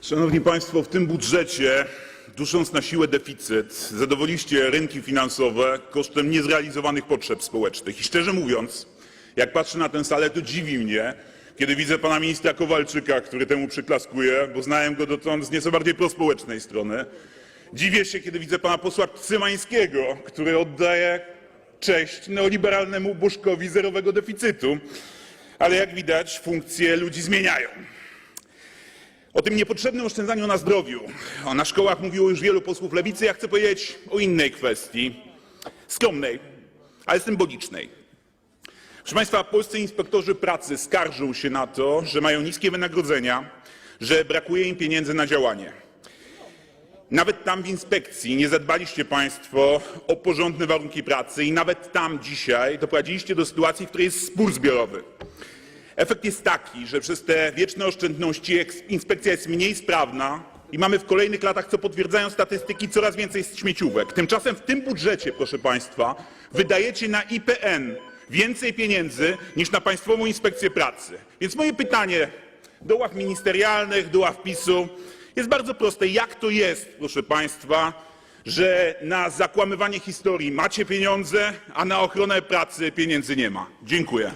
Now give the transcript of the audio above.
Szanowni Państwo, w tym budżecie, dusząc na siłę deficyt, zadowoliliście rynki finansowe kosztem niezrealizowanych potrzeb społecznych. I szczerze mówiąc, jak patrzę na tę salę, to dziwi mnie, kiedy widzę pana ministra Kowalczyka, który temu przyklaskuje, bo znałem go dotąd z nieco bardziej prospołecznej strony. Dziwię się, kiedy widzę pana posła Cymańskiego, który oddaje cześć neoliberalnemu bożkowi zerowego deficytu. Ale jak widać, funkcje ludzi zmieniają. O tym niepotrzebnym oszczędzaniu na zdrowiu o, na szkołach mówiło już wielu posłów lewicy. Ja chcę powiedzieć o innej kwestii, skromnej, ale symbolicznej. Proszę Państwa, polscy inspektorzy pracy skarżą się na to, że mają niskie wynagrodzenia, że brakuje im pieniędzy na działanie. Nawet tam w inspekcji nie zadbaliście Państwo o porządne warunki pracy i nawet tam dzisiaj doprowadziliście do sytuacji, w której jest spór zbiorowy. Efekt jest taki, że przez te wieczne oszczędności inspekcja jest mniej sprawna i mamy w kolejnych latach, co potwierdzają statystyki, coraz więcej śmieciówek. Tymczasem w tym budżecie, proszę Państwa, wydajecie na IPN więcej pieniędzy niż na Państwową Inspekcję Pracy. Więc moje pytanie do ław ministerialnych, do ław PiSu jest bardzo proste. Jak to jest, proszę Państwa, że na zakłamywanie historii macie pieniądze, a na ochronę pracy pieniędzy nie ma? Dziękuję.